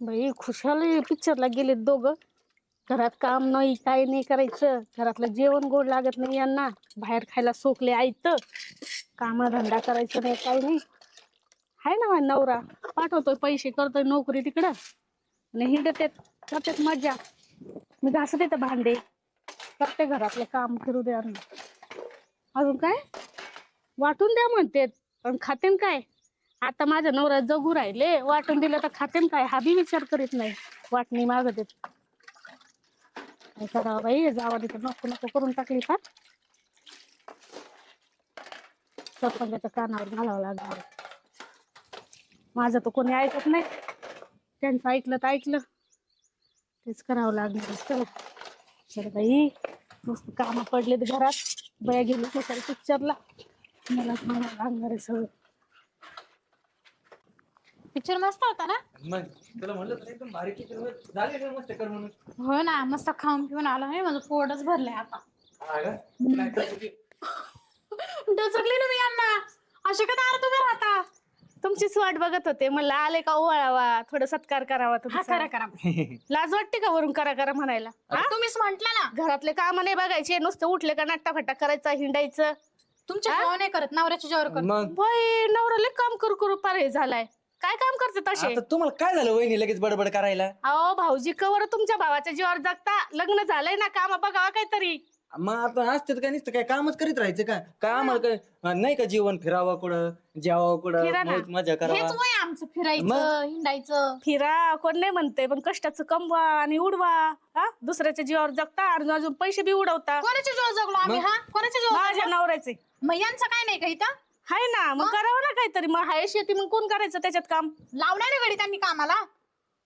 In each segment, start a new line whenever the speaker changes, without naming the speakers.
बाई खुशाल पिक्चरला गेले दोघं. घरात काम नाही काय नाही करायचं. घरातलं जेवण गोड लागत नाही यांना. बाहेर खायला सोकले आयत काम धंदा करायचं नाही काय नाही. हाय ना माझा नवरा. पाठवतोय पैसे करतोय नोकरी तिकडं. आणि हिंडतात करतात मजा मी घासत देते भांडे. करते घरातलं काम फिरू द्या. अजून काय? वाटून द्या म्हणते. पण खाते काय? आता माझ्या नवरा जगू राहिले वाटून दिलं तर खाते काय? हा बी विचार करीत नाही. वाटणी माग देत. काय करावं बाई जावा तिथं नको नको करून टाकली का? सरपंचाच्या कानावर घालावं लागणार. माझं तर कोणी ऐकत नाही. त्यांचं ऐकलं तर ऐकलं. तेच करावं लागणार चला बाई मस्त कामं पडलेत घरात. बया गेली पिक्चरला. मलाच म्हणावं लागणार आहे सगळं.
पिक्चर मस्त होता ना?
मग तुला म्हणलं तर एकदम भारी picture होतं. झाले का मस्त कर म्हणून.
हो ना मस्त खाऊन पिऊन आलो नाही माझं पोटच भरलंय आता.
हा का? नाही तर तुझी-
डचकली ना मी यांना. असे का दार तुम्ही राहता?
तुमचीच वाट बघत होते. म्हणलं आले का ओवाळावा? थोडं सत्कार करावा
हा
तुमचा.
करा करा.
लाज वाटते का वरून करा करा म्हणायला? हा?
तुम्हीच म्हंटल ना.
घरातले काम नाही बघायचे नुसतं उठले का नट्टा फट्टा करायचा हिंडायचं.
तुमच्या भाव नाही करत नवऱ्याच्या करत.
मग?
बाई नवऱ्याला काम करू करू पार हे झालाय. काय काम करते तसे?
आता तुम्हाला काय झालं वहिनी लगेच बडबड करायला?
अहो भाऊजी कवर तुमच्या भावाच्या जीवावर जगता. लग्न झालंय ना काम बघावा काहीतरी.
मग आता असते काय नुसतं? काय कामच करीत राहायचं का? काय आम्हाला काय? अं, नाही का जीवन फिरावं कुठं जेवावं कुठं?
फिरा ना.
मौज मजा
हेच
करावा
वय आमचं फिरायचं हिंडायचं.
फिरा कोण नाही म्हणते पण कष्टाचं कमवा आणि उडवा. हा? दुसऱ्याच्या जीवावर जगता आणि अजून पैसे बी उडवता.
कोणाच्या जेव्हा जगलो आम्ही हा? कोणाच्या जेव्हा
माझ्या नवऱ्याचे.
मग यांचं काय नाही का इथं?
हाय ना मग करावं ना काहीतरी. मग हाय शेती मग कोण करायचं त्याच्यात काम?
लावणार ना गडी त्यांनी कामाला.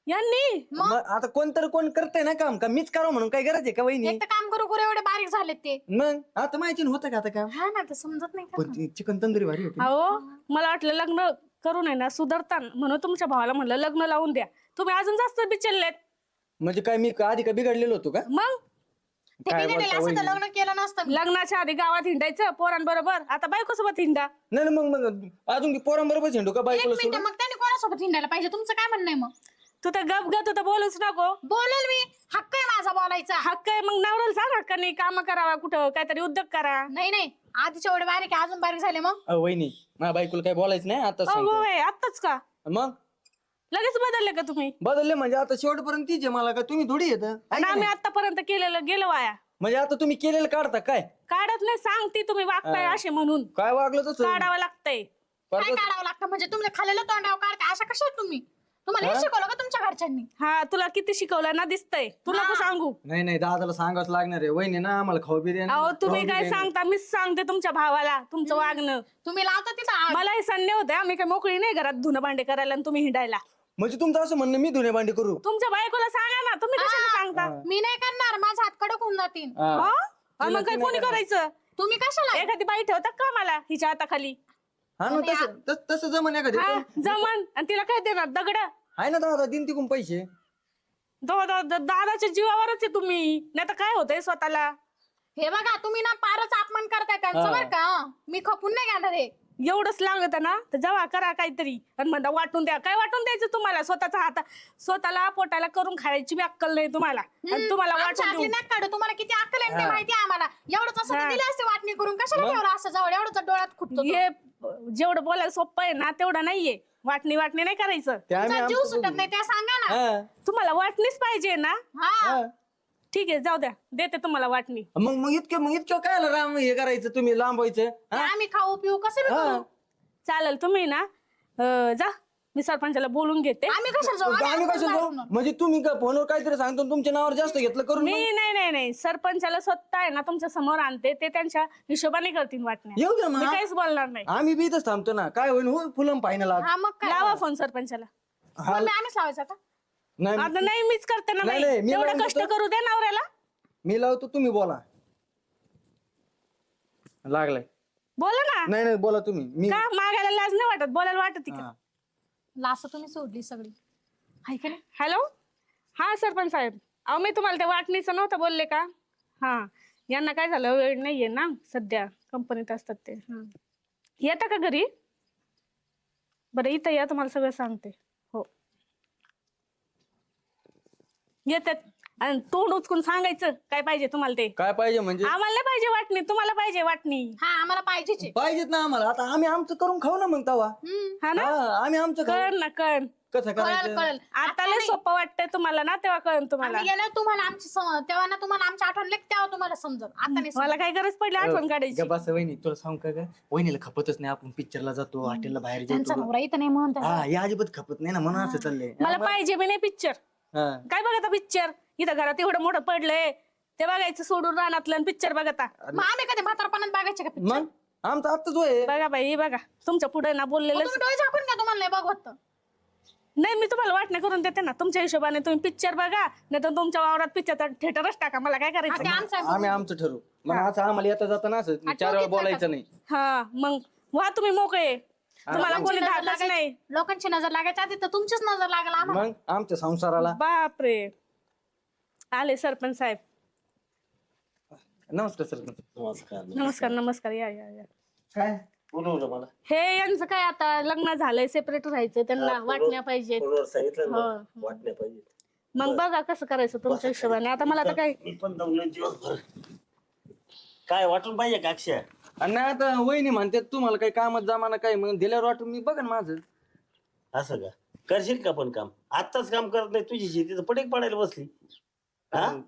यांनी?
मग? आता कोणतरी कोण करतंय ना काम? का मीच करावं म्हणून? काय गरज आहे का वहिनी?
एक तर काम करू करू एवढे बारीक झालेत ते.
मग? आता माहिती होतं का आता काम?
हा ना तर समजत नाही का?
पण चिकन तंदुरी भारी होती.
अहो मला वाटलं लग्न करून आहे ना सुधारता म्हणून तुमच्या भावाला म्हणलं लग्न लावून द्या. तुम्ही अजून जास्त बिचललेत.
म्हणजे काय मी आधी का बिघडलेलो होतो का?
मग?
ते
काय
बिघडलेलं
बोलता
असं तर लग्न केलं नसतं.
लग्नाच्या आधी गावात हिंडायचं पोरांबरोबर. आता बायकोसोबत हिंडा.
नाही नाही, मग मग अजून पोरांबरोबर झेंडू का
एक
बायकोला
मिनिट
सोडून
मग त्यांनी कोणासोबत हिंडायला पाहिजे? तुमचं काय म्हणणं आहे मग?
तू तर गप गप तर बोलूच नको.
बोलेल मी. हक्क आहे माझा बोलायचा.
हक्क आहे मग नवऱ्याला सांग हक्काने काम करावा कुठं काहीतरी उद्योग करा.
नाही नाही. आधीच्या एवढे बारीक आहे, अजून बारीक झाले मग.
अहो, वहिनी माझ्या बायकोला काय बोलायचं नाही आता
अगो
सांगतो.
बाई, आत्ताच का?
मग?
लगेच बदलले का तुम्ही?
बदलले म्हणजे आता शेवटपर्यंत तीच आहे मला का? तुम्ही थोडी येत
आणि आम्ही आतापर्यंत केलेलं गेलो वाया.
म्हणजे आता तुम्ही केलेलं काढता काय?
काढत नाही सांगते तुम्ही वागताय असे म्हणून.
काय वागलं तसं?
काढावं लागतंय.
काय काढावं लागतं? म्हणजे तुम्ही खाल्लेलं तोंडावर काढता? अशा कशा तुम्ही? तुम्हाला हे शिकवलं का तुमच्या घरच्यांनी?
हा तुला किती शिकवलं ना दिसतंय. तू नको सांगू.
नाही नाही दादाला सांगावंच लागणार आहे. वहिनी ना आम्हाला खाऊ बिर्याणी
अहो तुम्ही
खाऊ
काय. सांगता? मीच सांगते तुमच्या भावाला तुमचं वागणं.
तुम्ही लावता तिथं आड.
मला हे संडे होते आम्ही काय मोकळी नाही घरात धुणं भांडे करायला आणि तुम्ही हिंडायला.
म्हणजे तुमचं असं म्हणणं मी धुणे भांडी करू.
तुमच्या बायकोला सांगा ना तुम्ही कशाला सांगता?
मी नाही करणार माझा हात कडक होऊन जातील.
हा.
हा? मग काय कोणी करायचं?
तुम्ही कशाला?
एखादी बाई ठेवता का मला हिच्या हाताखाली?
हा ना तसं तस- तसं जमन एखादी.
हा जमन. आणि तिला काय देणार? दगड?
आहे ना दादा दिन तिकून पैसे.
दो- दो- दो- दादाच्या जीवावरच आहे तुम्ही. नाही तर काय होतंय स्वतःला?
हे बघा तुम्ही ना फारच अपमान करताय त्यांचं बरं का? मी खपून नाही घेणार हे.
एवढंच लागत ना तर जवा करा काहीतरी. आणि म्हणता वाटून द्या. काय वाटून द्यायचं तुम्हाला? स्वतःचा हात स्वतःला पोटाला करून खायची बी अक्कल नाही तुम्हाला. आणि तुम्हाला वाटून देऊ
नाक काढू तुम्हाला किती अक्कल आहे ते माहिती आहे आम्हाला. एवढंच असं तर दिलं असते वाटणी करून. कशाला ठेवलं असं जवळ? एवढंच डोळ्यात खुटतो
हे जेवढं बोलायला सोपं आहे ना तेवढं नाहीये. वाटणी वाटणी नाही करायचं.
ते आम्ही
तुमचा जीव
आमचं
सुटत. नाही ते सांगा ना.
हा.
तुम्हाला वाटणीच पाहिजे ना.
हा.
ठीक आहे जाऊ द्या. देते तुम्हाला वाटणी.
मग मग इतकं मग इतकं काय राम हे करायचं तुम्ही लांबवायचं
ते
हा?
आम्ही खाऊ पिऊ कसं बी
हा.
करू
चालेल तुम्ही ना अं, जा. मी सरपंचाला बोलून घेते.
आम्ही कशाला जाऊ?
आम्ही
आम्ही
कसं जाऊ? म्हणजे तुम्ही का फोनवर काहीतरी सांगतो आणि तुमच्या नावावर जास्त घेतलं करून मग?
मी नाही नाही नाही. सरपंचाला स्वतः आहे ना तुमच्यासमोर आणते ते त्यांच्या हिशोबाने करतील वाटण्या.
येऊ द्या
मी
मग
काहीच बोलणार नाही.
आम्ही बी इथंच थांबतो ना. काय होईल हो फुलम
हा मग काय?
लावा फोन सरपंचाला.
आम्हीच लावायचा का?
नाही
आता नाही मीच करते ना
नाही,
बाई.
नाही, मी
एवढं
लावून
कष्ट
देतो.
करू दे नवऱ्याला.
मी लावतो तुम्ही बोला. लागलाय.
बोला ना.
नाही नाही बोला तुम्ही. मी
का? मागायला लाज नाही वाटत? बोलायला वाटत का
हा.
लास तुम्ही सोडली सगळी. हाय का नाही?
हॅलो? हा सरपंच साहेब. अहो मी तुम्हाला ते वाटणीचं नव्हतं बोलले का? हा. यांना काय झालं? वेळ नाहीये ना सध्या. कंपनीत असतात ते. हा. येता का घरी? बरं इथं या तुम्हाला सगळं सांगते हो येतात. आणि तोंड उचकून सांगायचं काय पाहिजे तुम्हाला ते?
काय पाहिजे म्हणजे?
आम्हाला नाही पाहिजे वाटणी तुम्हाला पाहिजे वाटणी.
हा आम्हाला पाहिजेच आहे.
पाहिजेत ना आम्हाला. आता आम्ही आमचं करून खाऊ ना मग तवा.
हा ना?
हा, आम्ही आमचं खाऊ.
कळ ना कळ
कसं
कळल
करायचं?
कळल.
आता लय सोपं वाटतंय तुम्हाला ना तेव्हा कळन तुम्हाला.
आम्ही गेल्यावर तुम्हाला आमची सम- तेव्हा ना तुम्हाला आमची आठवण लागते तेव्हा तुम्हाला समजत आता नाही
मला काय गरज पडली आठवण काढायची?
बस वहिनी तुला सांग का ग? वहिनीला खपतच नाही आपण पिक्चरला जातो हॉटेलला बाहेर
त्यांचा
जातो.
नवरा इथं नाही म्हणून त्याचा-
हा या अजिबात खपत नाही ना म्हणून असं चाललंय.
मला पाहिजे बी नाही पिक्चर
हा.
काय बघता पिक्चर इथं घरात एवढं मोठं पडलंय. ते बघायचं सोडून रानातलं पिक्चर बघता.
मग आम्ही कधी म्हातारपणात बघायचे का picture?
मग? आमचं आत्ताच वय
बघा बाई बघा. तुमच्यापुढे ना
मग
बोललेलं
तुम्ही डोळे झाकून घ्या तुम्हाला नाही बघवत तर.
नाही मी तुम्हाला वाटण्या करून देते ना. तुमच्या हिशोबाने तुम्ही पिक्चर बघा. नाही तर तुमच्या वावरात पिक्चर थिएटरच टाका. मला काय
हा, ते
करायचं
आमचं आहे.
आम्ही आमचं ठरवू. मग असं आम्हाला येता जाता ना असं. चार वेळा बोलायचं नाही.
हा मग व्हा तुम्ही मोकळे. तुम्हाला
लोकांची
कोणी
नजर
धाकच
लागायची-
नाही.
लोकांची नजर लागायच्या आधी तर तुमचीच नजर लागला आम्हाला.
मग आमच्या संसाराला.
बापरे. आले सरपंच साहेब.
नमस्कार सर
नमस्कार
नमस्कार. नमस्कार या या या.
काय?
बोलवलं मला.
हे यांचं काय आता लग्न झालंय सेपरेट राहायचं त्यांना वाटण्या पाहिजेत.
फोनवर सांगितलं ना
हो.
वाटण्या पाहिजे
मग बघा कसं करायचं तुमच्या हिशोबाने. आता मला तर काय
मी पण दमलो दिवसभर. काय वाटून पाहिजे का अक्षय?
आणि नाही आता वहिनी म्हणते तुम्हाला काही कामात जमाना काय मग दिल्यावर वाटून मी बघन माझं.
असं का? करशील का पण काम? आत्ताच काम करत नाही तुझी शेती तर पडेक पडायला बसली. हा?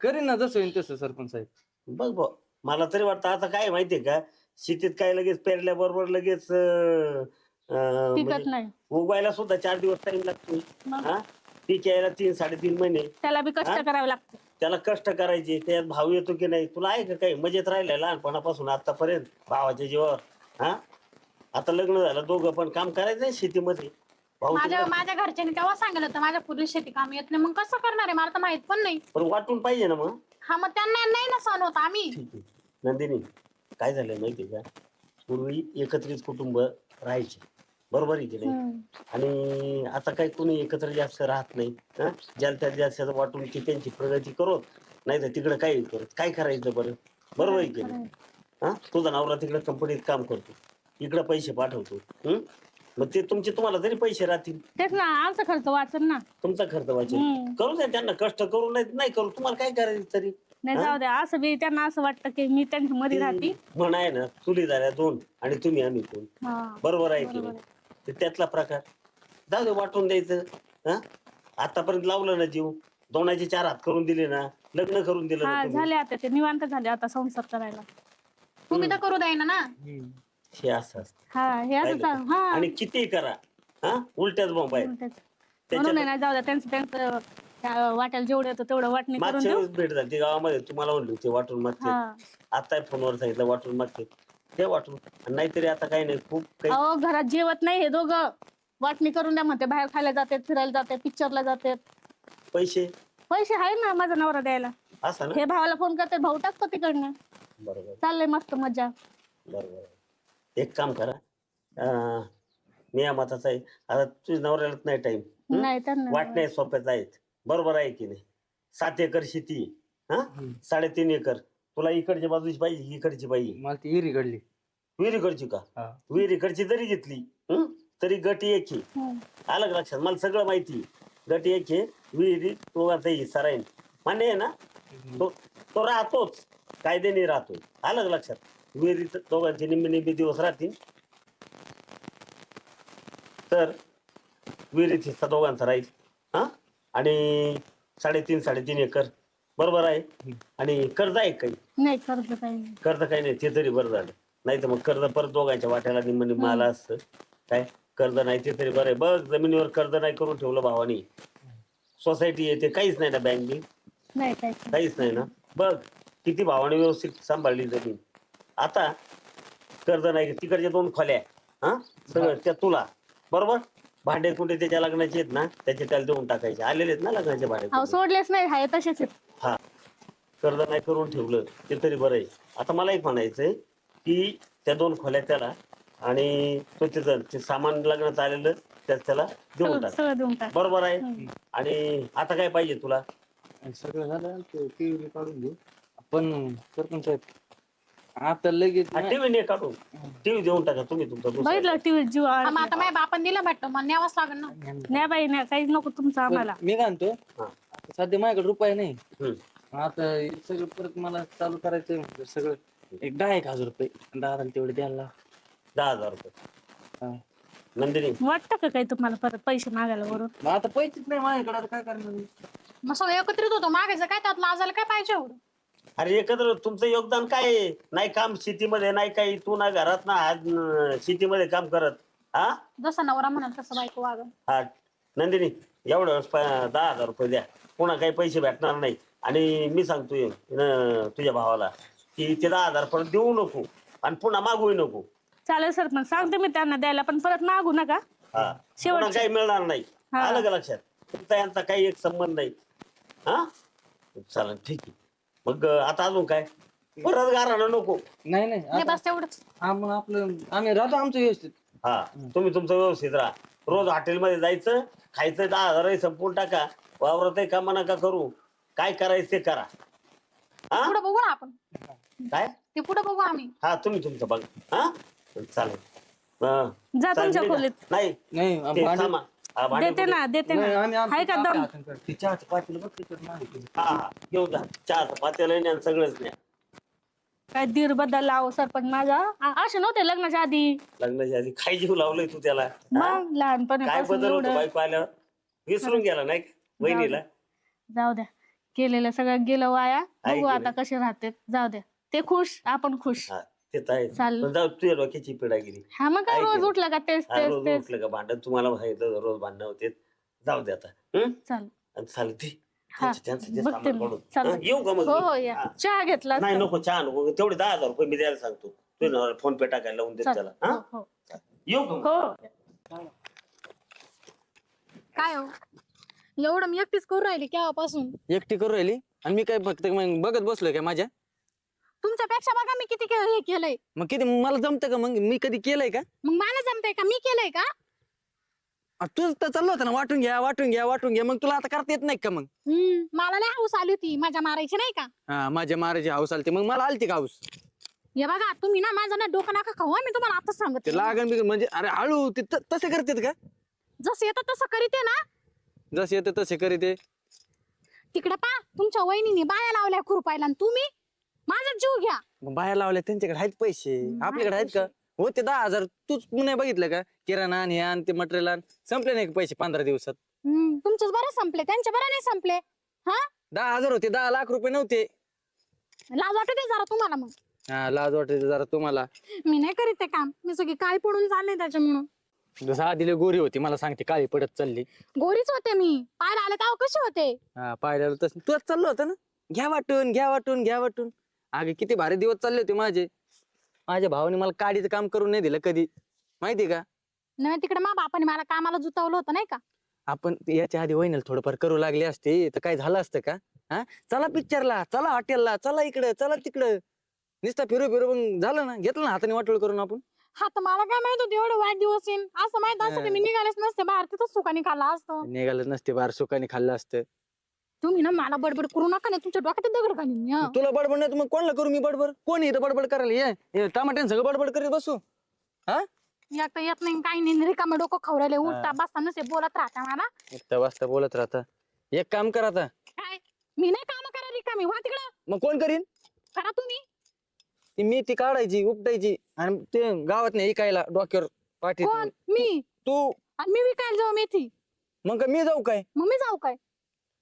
करीन ना जसं होईल तसं सरपंच साहेब.
बघ बघ मला तरी वाटतं आता काय माहितीये का? शेतीत काय लगेच पेरल्याबरोबर लगेच अं, अं,
पिकत
म्हणजे
नाही.
उगवायला सुद्धा चार दिवस टाइम लागतो.
मग?
हा? पीक यायला तीन साडेतीन महिने.
त्याला बी कष्ट
हा?
करावे लागतं.
त्याला कष्ट करायचे त्यात भाव येतो की नाही? तुला आहे का काही? मजेत राहिलाय लहानपणापासून आतापर्यंत भावाच्या जीवावर हा? आता लग्न झालं दोघं पण काम करायचं आहे शेतीमध्ये. भाऊ
माझ्या माझ्या घरच्यांनी तेव्हा सांगितलं होतं माझ्या पूर्वी शेती काम येत नाही. मग कसं करणार आहे? मला तर माहीत पण नाही.
पण वाटून पाहिजे ना मग.
हा मग त्यांना नाही ना सण होत आम्ही.
ठीक आहे. नंदिनी काय झालंय माहितीये का? पूर्वी एकत्रित कुटुंब राहायचे. बरोबर आहे की नाही? आणि आता काही कोणी एकत्र जास्त राहत नाही हा? ज्याला त्या जास्त वाटून की त्यांची प्रगती करत नाही तर तिकडे काही करत? काय करायचं बरं? बरोबर आहे की नाही? हा? तुझा नवरा तिकडे कंपनीत काम करतो इकडे पैसे पाठवतो? मग ते तुमचे तुम्हाला तरी पैसे राहतील.
तेच ना आमचा खर्च वाचन ना.
तुमचा खर्च वाचेल. करू द्या त्यांना कष्ट करू नाही नाही करू तुम्हाला काय करायचं तरी?
नाही जाऊ द्या असं बी त्यांना असं वाटतं की मी त्यांच्या मध्ये राहते.
म्हण आहे ना चुली झाल्या दोन आणि तुम्ही आम्ही
हा
बरोबर आहे की नाही? ते त्यातला प्रकार. जाऊ दे वाटून द्यायचं. हा? आतापर्यंत लावलं ना जीव. दोनाचे चार हात करून दिले ना लग्न करून दिलं
हा
ना तुम्ही.
झाले आता ते. निवांत झाले आता संसार करायला.
तुम्ही तर करू द्यायना ना
हे असं असतं.
हा हे हा.
आणि किती करा. हा? उलट्याच बॉम्ब आहे
तेच. म्हणून आहे ना जाऊ द्या त्यांचं त्यांचं त्या वाट्याला जेवढं येतं तेवढं वाटणी करून
मागच्या
देऊ.
वेळेस भेट झाली. गावामध्ये तुम्हाला म्हणली होती वाटून मागते.
हा.
आता फोनवर सांगितलं वाटून मागते. ते वाटून आणि नाहीतरी आता काही नाही खूप काही
अहो घरात जेवत नाही हे दोघं. वाटणी करून द्या म्हणते बाहेर खायला जातात फिरायला जातात पिक्चरला जातात.
पैसे?
पैसे आहे ना माझा नवरा द्यायला.
असं ना?
हे भावाला फोन करते भाऊ टाकतो तिकडनं.
बरोबर.
चाललंय मस्त मजा
बरोबर. एक काम करा अं, मी या मताचा आहे. आता तुझ्या नवऱ्यालाच नाही टाइम
नाही त्यांना
वाटण्या सोप्याच आहेत बरोबर आहे की नाही? सात एकर शेती हा? साडेतीन एकर. तुला इकडच्या बाजूची पाहिजे इकडची पाहिजे
मला ती इरी घडली.
विहिरीकडची का?
हा.
विहिरीकडची जरी घेतली हं? तरी गटी एक आहे.
हम्म.
आलं का लक्षात? मला सगळं माहिती आहे. गटी एक आहे विहिरी तो आता ही सराईन. मान्य आहे ना? तो तो राहतोच. कायद्याने राहतो आलं का लक्षात? विहिरीत दोघांचे निम्मे निम्मे दिवस राहतील. तर विहिरीत हिस्सा दोघांचा राहील. हा? आणि साडेतीन साडेतीन एकर. बरोबर आहे. आणि कर्ज आहे काही?
नाही कर्ज काही नाही.
कर्ज काही नाही ते तरी बरं झालं. नाही तर मग कर्ज परत दोघांच्या वाट्याला निम्म आलं असतं काय? कर्ज नाही ते तरी बरं आहे. बघ जमिनीवर कर्ज नाही करून ठेवलं भावानी. सोसायटी येते काहीच नाही ना बँक
नाही नाही.
काहीच नाही ना? बघ किती भावाने व्यवस्थित सांभाळली जमीन. आता कर्ज नाही तिकडच्या दोन खोल्या. हा? सगळं त्या तुला. बरोबर? भांडे कुठे त्याच्या लग्नाचे आहेत ना? त्याचे त्याला देऊन टाकायचे. आलेले आहेत ना लग्नाचे भांडे
अहो. सोडलेच नाही. हाय तसेच आहेत.
हा. कर्ज नाही करून ठेवलं ते तरी बरं आहे. आता मला एक म्हणायचंय की त्या दोन खोल्या त्याला आणि तो त्याचं ते सामान लग्नात आलेलं त्यात त्याला देऊन
सगळं
टाक.
सगळं देऊन टाक.
बरोबर आहे. आणि आता काय पाहिजे तुला?
आणि सगळं झालं ते टीव्ही काढून घेऊ पण सरपंच साहेब आता लगेच ना-
टीव्ही नाही काढून. टीव्ही देऊन टाका तुम्ही तुमचा दुसरा.
बघितलं टीव्ही जीव
हा, आता माझ्या बापान दिलं भेटतो मग न्यावंच लागेल ना.
नाही बाई नाही काहीच नको तुमचं आम्हाला.
मी काय म्हणतो
हा.
सध्या माझ्याकडे रुपये नाही. आता हे सगळं परत मला चालू करायचंय म्हणजे सगळं एक दहा एक हजार रुपये. दादा तेवढे द्यायला.
दहा हजार रुपये.
हा.
नंदिनी.
वाटतं का काही तुम्हाला परत पैसे मागायला वरून?
मग आता पैसेच नाही माझ्याकडे आता काय करणार मी?
मग सगळं एकत्रित होतो मागायचं काय त्यात लाजायला काय पाहिजे एवढं?
अरे एकत्र तुमचं योगदान काय आहे? नाही काम शेतीमध्ये नाही काही तू ना घरात ना आज न- शेतीमध्ये काम करत. हा?
जसं नवरा म्हणाल तसं बायको वागन.
हा. नंदिनी एवढं प- दहा हजार रुपये द्या. पुन्हा काही पैसे भेटणार नाही. आणि मी सांगतोय न- तुझ्या भावाला की ते दहा हजार परत देऊ नको आणि पुन्हा मागूही नको.
चालेल सरपंच सांगते मी त्यांना द्यायला पण परत मागू नका.
हा.
शेवटचं.
काही मिळणार नाही.
हा.
आलं का लक्षात? तुमचा यांचा काही एक संबंध नाही. हा? चालेल ठीक आहे. मग अं, आता अजून काय? परत गाराणं नको.
नाही नाही
नाही
आता
बस तेवढंच.
आम- आपलं आम्ही राहतो आमचं व्यवस्थित.
हा. तुम्ही तुमचं व्यवस्थित राहा. रोज हॉटेलमध्ये जायचं खायचं दहा हजार संपून टाका. वावरत कामा नका करू? काय करायचं ते करा. हा?
पुढे बघू ना आपण.
काय?
ते पुढे बघू आम्ही.
हा तुम्ही तुमचं बघा. हा? चालेल. हा.
जा
चालेल,
तुमच्या
का?
खोलीत.
नाही.
नाही
ते
भांडे-
थांबा. हा, भांडे
देते ना देते
नाही,
ना
आम्ही आमचं
हाय का
आपल्या
दम?
हाताने करतो. ते चहाचं पातेलं बघ त्याच्यात मागे.
हा हा. घेऊन जा. चहाचं पातेलं नाही आणि सगळंच नाही
काय दीर बदलला अहो सरपंच माझा? आ- असे नव्हते लग्नाच्या आधी?
लग्नाच्या आधी काय जीव लावलंय तू त्याला?
मग
काय
लहानपणापासून
बदल होतो
एवढं?
बायको आल्यावर? विसरून गेला नाही का? वहिनीला
जाऊ द्या केलेलं सगळं गेलं वाया बघू आता? कसे राहते जाऊ द्या ते खुश आपण खुश
हा ते तर आहे
चालेल.
पण जाऊ तुझ्या डोक्याची पिढा गेली
हा मग काय
आहे
रोज? उठलं का तेच
हा,
तेच
रोज
तेच
उठलं का भांडण तुम्हाला सांगितलं रोज भांडणं होते जाऊ दे आता हं?
चालेल
आणि चालेल ते
हा,
त्यांचं- त्यांचं ते
बघते
सामान
मी.
काढून.
चालेल.
हं, येऊ का मग
हो
मी?
हो या
हा.
चहा घेतला
नाही
असता.
नको चहा नको तेवढे दहा हजार रुपये मी द्यायला सांगतो तुझ्या फोन पे टाकायला लावून देत. त्याला हा?
हो, हो.
येऊ का मग?
हो
काय हो एवढं मी एकटीच करू राहिली केव्हापासून?
एकटी करू राहिली? आणि मी काय फक्त मग बघत बसलोय काय माझ्या?
तुमच्यापेक्षा बघा मी किती के- हे केलंय.
मग किती मला जमतं का मग? मी कधी केलंय का?
मग मला जमतंय का? मी केलंय का?
आ, तुझं तर चाललं होतं ना वाटून घ्या वाटून घ्या वाटून घ्या. मग तुला आता करता येत नाही का मग?
हम्म मला लय हाऊस आली होती. माझ्या मारायची नाही का?
हा माझ्या महाराजी हाऊस आलते मग मला आलती का हाऊस?
हे बघा तुम्ही ना माझं ना डोकं नका खाऊ हं, मी तुम्हाला आताच
ते
सांगते
लागण म्हणजे अरे हळू ते त- तसे करतात का?
जसं येतं तसं करीते ना.
जसे येते तसे करीते
तिकडे पा तुमच्या वहिनीने बाया लावल्या खुरपायला आणि तुम्ही माझा जीव घ्या.
मग बाहेर लावल्या त्यांच्याकडे आहेत पैसे. आपल्याकडे आहेत का? हो ते दहा हजार. तूच नाही बघितलं का? किराणा आणि आण ते मटेरियल आण संपले नाही का पैसे पंधरा दिवसात?
हम्म, तुमचेच बरं संपले त्यांचे बरं नाही संपले. हा?
दहा हजार होते दहा लाख रुपये नव्हते.
लाज वाटू दे जरा तुम्हाला मग.
हा लाज वाटते जरा तुम्हाला.
मी नाही करीत ते काम. मी सगळी काळी पडून चालले त्याच्यामुळं.
जसं गोरी होती मला सांगते काळी पडत चालली.
गोरीच होते मी. पाहायला आले तेव्हा कसे होते?
हा पाहिलं तसं. तुझं चाललं होतं ना? घ्या वाटून घ्या वाटून घ्या वाटून. अगे किती भारी दिवस चालले होते माझे. माझ्या भावाने मला काडीचं काम करून नाही दिलं कधी. माहितीये का?
नाही तिकडे मा बापाने मला कामाला जुतवलं होतं नाही का?
आपण याच्या आधी वहिनीला थोडंफार करू लागले असते. तर काय झालं असतं का? हा? चला पिक्चरला चला हॉटेलला चला इकडं चला तिकडं. नुसतं फिरू फिरू मग झालं ना? घेतलं ना हाताने वाटोळ करून आपण?
हा तर मला काय माहीत होतं एवढं वाईट दिवस येईन. असं माहीत असतं की मी निघालेच नसते बाहेर तिथंच सुखाने खाल्ला असतं.
निघालं नसते बार सुखाने खाल्लं असतं.
तुम्ही ना मला बडबड करू नका ना तुमच्या डोक्यात दगड घालीन मी हं.
तुला बडबड नाही तर मग कोणाला करू मी बडबड? कोण इथं बडबड करायला? ये हे टमाट्यान सगळं बडबड करीत बसू. हा?
एक तर येत नाही काही नाही रिकामे डोकं खवरायले उठता बसता नसे बोलत राहता मला.
एकटा वाजता बोलत राहता. एक काम कर आता.
काय? मी नाही काम करा रिकामी वा तिकडं.
मग कोण करीन?
करा तुम्ही.
ती मेथी काढायची उपटायची आणि ते गावात नाही इकायला डोक्यावर पाठी
कोण? मी?
तू.
आणि मी विकायला जाऊ मेथी.
मग मी जाऊ काय?
मग मी जाऊ काय?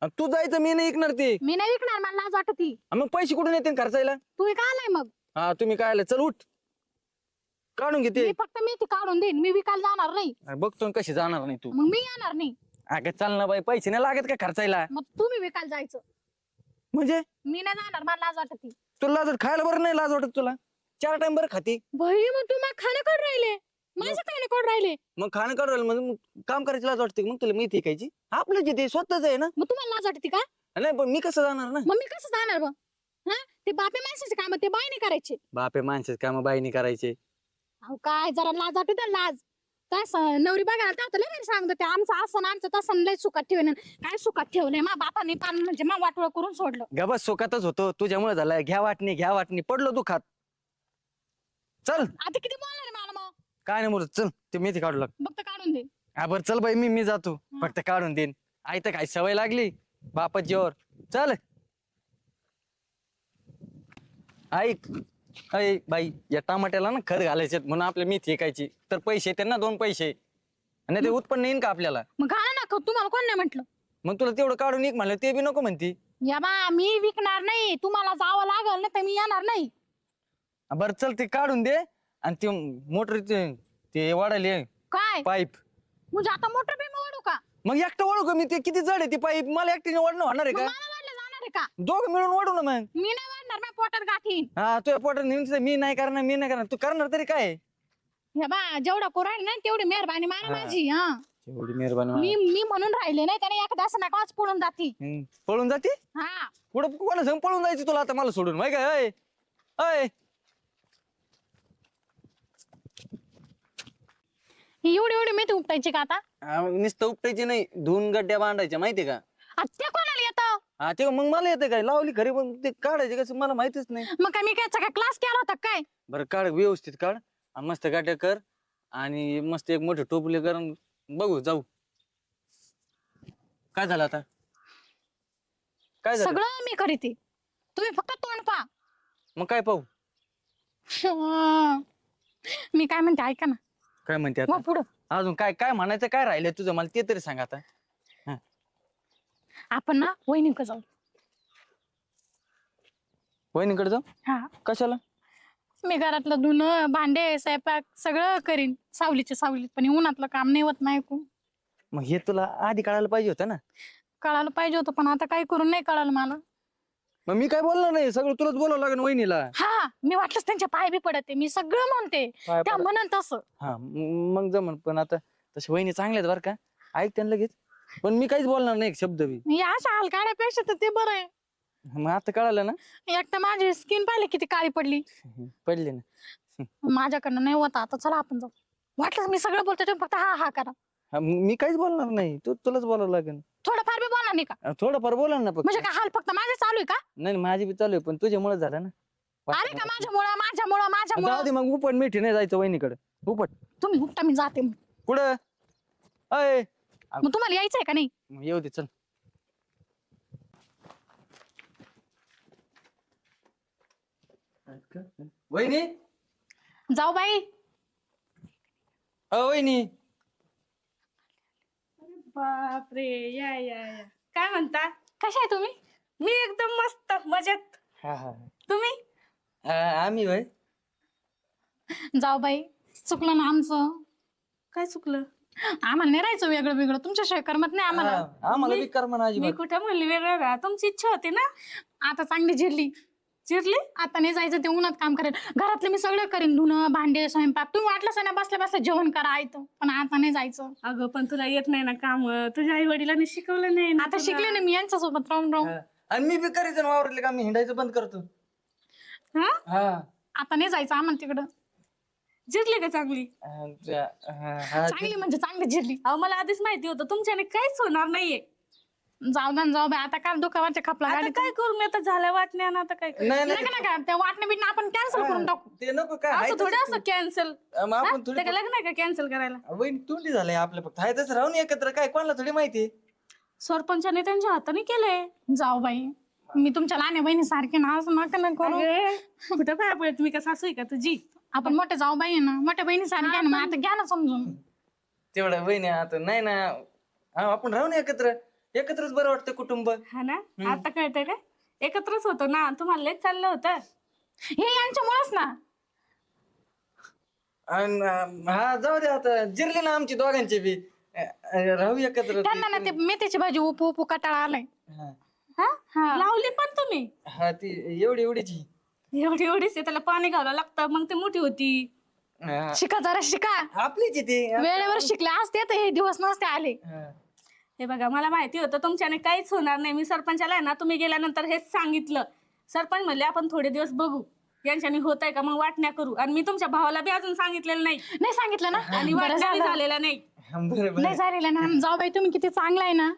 आणि तू जायचं मी नाही ऐकणार ते.
मी नाही विकणार मला लाज वाटती
आणि मग पैसे कुठून येते खर्चायला?
तुम्ही का आलाय मग?
हा तुम्ही काय आलं चल उठ. काढून घेते.
मी फक्त मेथी काढून देईन मी विकायला जाणार नाही.
बघतो ना कशी जाणार नाही तू.
मग मी येणार नाही.
अगं चाल ना बाई पैसे नाही लागत का खर्चायला?
मग तुम्ही विकायला जायचं.
म्हणजे?
मी नाही जाणार मला लाज वाटती
तुला जर खायला बरं नाही लाज वाटत तुला? चार टाइम बरं खाती.
भाई मग तुम्ही खाणं काढ राहिले? माझं खाणं काढ राहिले?
मग खाणं काढायला म्हणजे मग काम करायची लाज वाटते का? मग तुला मेथी खायची आपलं जे ते स्वतःच आहे ना.
मग तुम्हाला लाज वाटते का?
नाही पण मी कसं जाणार ना?
मग मी कसं जाणार मग? हा? ते बापे माणसाचे काम ते बाईने करायचे.
बापे माणसाचे काम बाईनी करायचे.
अहो काय? जरा लाज वाटू द्या लाज. तसं नवरी बघायला तर लय सांगतो ते आमचं असं आमचं तसं लय सुखात ठेवलं काय सुखात ठेवलंय? मा बापाने पान म्हणजे मा वाटोळ करून सोडलं.
गबस सुखातच होतो. तुझ्यामुळे झालाय. घ्या वाटणी घ्या वाटणी. पडलो तू खात चल.
आता किती बोलणार आहे मला मग?
काय नाही मुलं चल ते मेथी काढू लाग.
फक्त काढून दे.
हा बरं चल बाई मी मी जातो. फक्त काढून देईन. आई तर काय सवय लागली. बापा जेवर चल. ऐक ऐक बाई या टमाट्याला ना खत घालायचे म्हणून आपल्या मेथी ऐकायची तर पैसे येते ना दोन पैसे. आणि ते उत्पन्न येईन का आपल्याला?
मग घाला ना खत, तुम्हाला कोण नाही म्हटलं?
मग तुला तेवढं काढून एक म्हणलं ते बी नको म्हणती.
या बा मी विकणार नाही. तुम्हाला जावं लागल नाही तर मी येणार नाही.
बरं चल ते काढून दे. आणि ते मोटर ते वाढायले
काय?
पाईप.
म्हणजे आता मोटर बी ओढू का?
मग एकटं ओळखू का मी? ते किती जड आहे ती पाईप? मला एकटीने ओढणं होणार आहे
मग
का?
मला वाटलं जाणार आहे का?
दोघं मिळून ओढू ना मग.
मी नाही वाढणार माझ्या पोटात गाठीन.
हा तुझ्या पोटात नेहमीच मी नाही करणार मी नाही करणार. तू करणार तरी काय?
हे बा जेवढा कोराड ना तेवढी मेहरबानी मारा. माझी हा.
एवढी मेहरबानी
मी मी म्हणून राहिले नाही त्याने असं नकाच पळून जाती.
हम्म. पळून जाते?
हा.
कोणा संग पळून जायचं तुला आता मला सोडून? माहिती काय अय अय
ही एवढी एवढी मेथी उपटायची का आता?
आ, नुसतं उपटायची नाही धुवून गड्ड्या बांधायच्या माहितीये का?
आ, ते कोणाला येतं?
हा ते मग मला येते काय? लावली खरी पण ते काढायचे कसं? मला माहितीच नाही.
मग काय मी काय सगळा क्लास केला होता काय?
बरं काढ व्यवस्थित काढ. आणि मस्त गाड्या कर. आणि मस्त एक मोठे टोपले कर आणि बघू जाऊ. काय झालं आता? काय झालं?
सगळं मी करीते. तुम्ही फक्त तोंड पा
मग काय पाहू?
मी काय म्हणते ऐका ना.
काय म्हणते
वा पुढं.
अजून काय काय म्हणायचं काय राहिलं तुझं? मला ते तरी सांग आता.
आपण ना वहिनीकडे जाऊ.
वहिनीकडे जाऊ?
हा.
कशाला?
मी घरातलं धुणं भांडे स्वयंपाक सगळं करीन. सावलीचे सावलीत पण उन्हातलं काम नाही होत नाही ऐकू
मग हे तुला आधी कळायला पाहिजे होतं ना?
कळायला पाहिजे होतं पण आता काय करून नाही कळालं मला.
मग मी काय बोलणार नाही? सगळं तुलाच बोलावं लागेल वहिनीला.
हा मी वाटलंच त्यांच्या पाय बी पडते. मी सगळं म्हणते.
पाय
त्या. म्हणन तसं.
हा म- मग जमन पण आता तसे वहिनी चांगल्या आहेत बरं का? ऐक त्यांना लगेच. पण मी काहीच बोलणार नाही एक शब्द बी.
मी अशा हाल काढायपेक्षा तर ते बरं आहे.
मग आता कळालं ना?
एकटा माझी स्किन पाहिली किती काळी पडली.
पडले ना.
माझ्याकडनं नाही होता आता. चला आपण जाऊ. वाटलं मी सगळं बोलतो तुम्ही फक्त हा हा करा.
हा, मी काहीच बोलणार नाही. तू तुलाच बोलावं लागेल.
थोडंफार बी बोलणार नाही का?
थोडंफार बोला ना फक्त.
म्हणजे काय हाल फक्त माझे चालू आहे का?
नाही नाही, माझी बी चालू आहे पण तुझ्यामुळे झालं ना.
अरे का माझ्यामुळं माझ्यामुळं
जाऊ
माझ्यामुळं?
दे मग उपट मिठी नाही जायचं वहिनीकडे. उपट.
तुम्ही उपटा मी जाते मग.
कुठं? अय!
मग तुम्हाला यायचंय का नाही?
मग येऊ दे चल. वहिनी?
जाऊ बाई.
अ वहिनी.
बापरे या या या. काय म्हणता?
कशा आहे तुम्ही?
मी एकदम मस्त मजेत.
हा हा
तुम्ही?
अ, आम्ही भाई
जाऊ बाई. चुकलं ना आमचं.
काय चुकलं?
आम्हाला नाही राहायचं वेगळं वेगळं तुमच्याशिवाय करमत नाही आम्हाला.
आम्हाला
मी-
बी कर म्हणा
मी
अजिबात
कुठं म्हणली वेगळं राहा तुमची इच्छा होती ना?
आता चांगली जिरली
चिरली
आता नाही जायचं ते उन्हात काम करेल. घरातलं मी सगळं करीन. धुणं भांडे स्वयंपाक. तुम्ही वाटलं ना बसल्या बसल्या जेवण करा आयतं. पण आता नाही जायचं.
अगं पण तुला येत नाही ना काम. तुझ्या आई वडिलांनी शिकवलं नाही ना
आता
तुला.
शिकले ना मी यांच्यासोबत राहून राहून.
हा. आणि मी बी करायचं ना वावरले का मी हिंडायचं बंद करतो.
हा?
हा.
आता नाही जायचं आम्हाला तिकडं.
जिरली का चांगली?
अ, हा, हा,
चांगली म्हणजे चांगली जिरली.
अहो मला आधीच माहिती होतं तुमच्याने काहीच होणार नाहीये.
जाऊ द्या न जाऊ बाई आता काल दुखावरच्या खपला
आता
गाडी
काय करू मी? आता झाल्या वाटण्या ना आता काय करू?
नाही
नका
नाही
नका त्या वाटणे बिटणे आपण कॅन्सल करून टाकू.
ते नको काय
असं थोडं असं कॅन्सल
करू. मग आपण थोडी
लग्न आहे का कॅन्सल करायला?
वहिनी तोंडी झालंय आपलं फक्त. हाय तसं राहून एकत्र काय? कोणाला थोडी माहिती?
सरपंचाने त्यांच्या हाताने केलंय.
जाऊ बाई. मी तुमच्या लहान बहिणी सारखे ना असं नका ना करू.
अरे, कुठं काय पडत मी का सासू आहे का तुझी?
आपण मोठे जाऊ बाई आहे ना मोठ्या बहिणी सारखे आहे ना मग आता घ्या ना समजून.
तेवढं वहिनी आता नाही ना हा, आपण राहून एकत्र. एकत्रच बरं वाटतं कुटुंब.
हा ना? आता कळतंय का एकत्रच होतो ना. तुम्हाला लेट चाललं होतं.
हे यांच्यामुळेच ना.
अन, अं, हा जाऊ दे आता. जिरले ना आमची दोघांची बी. अ, अ, राहू एकत्र
त्यांना ना ते मेथीची भाजी उपू उपू कटाळा आलाय.
हा.
हा?
हा.
लावली पण तुम्ही?
हा ती एवढी एवढीची
एवढी एवढीच आहे, त्याला पाणी घालावं लागतं. मग ते मोठी होती.
हा.
शिका जरा शिका.
आपलीच आहे ती.
वेळेवर शिकले असते तर हे दिवस नसते आले.
हा.
हे बघा मला माहिती होतं तुमच्याने काहीच होणार नाही. मी सरपंचाला आहे ना तुम्ही गेल्यानंतर हेच सांगितलं. सरपंच म्हणले आपण थोडे दिवस बघू. यांच्यानी होत आहे का? मग वाटण्या करू. आणि मी तुमच्या भावाला बी अजून सांगितलेलं नाही.
नाही सांगितलं ना?
आणि
बरं
वाटण्या बी
झालं.
झालेला नाही.
बरं बरं.
नाही झालेलं ना. जाऊ बाई तुम्ही किती चांगला आहे ना?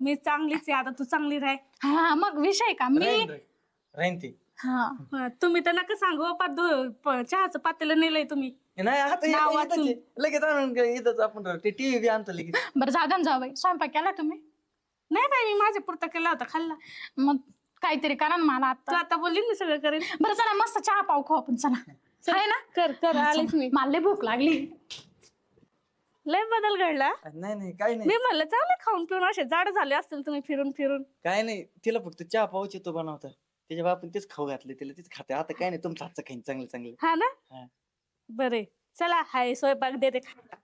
मी चांगलीच आहे. आता तू चांगली राह.
हा. मग विषय का? मी.
राहीन ती.
हा. तुम्ही तर नका सांगू पा प- चहाचं पातेलं नेलंय तुम्ही?
नाही आता
नाव
इथं-
वाचून.
इथंच आहे. लगेच आणून घे, इथंच आपण राहू. ते टीव्ही बी आणतो लगेच.
बरं जाऊ द्या ना जाऊ बाई. स्वयंपाक केला तुम्ही?
नाही बाई मी माझ्या पुरता केला होता खाल्ला.
मग काहीतरी करा ना मला
तू
आता
आता बोलली मी सगळं करेन.
बरं चला मस्त चहा पाव खाऊ आपण. चला. आहे ना?
कर कर आलेच मी.
मला लय भूक लागली.
लय बदल घडला?
नाही नाही काय
मी म्हणलं चांगले खाऊन पिऊन असे जाड झाले असतील तुम्ही फिरून फिरून.
काय नाही तिला फक्त चहा पाऊच येतो बनवता. त्याच्या बापून तेच खाऊ घातले तिला तेच खाते आता काय नाही तुमचं हातचं खाईन चांगलं चांगलं
हा ना?
हा.
बरे चला हाय स्वयंपाक देते खायला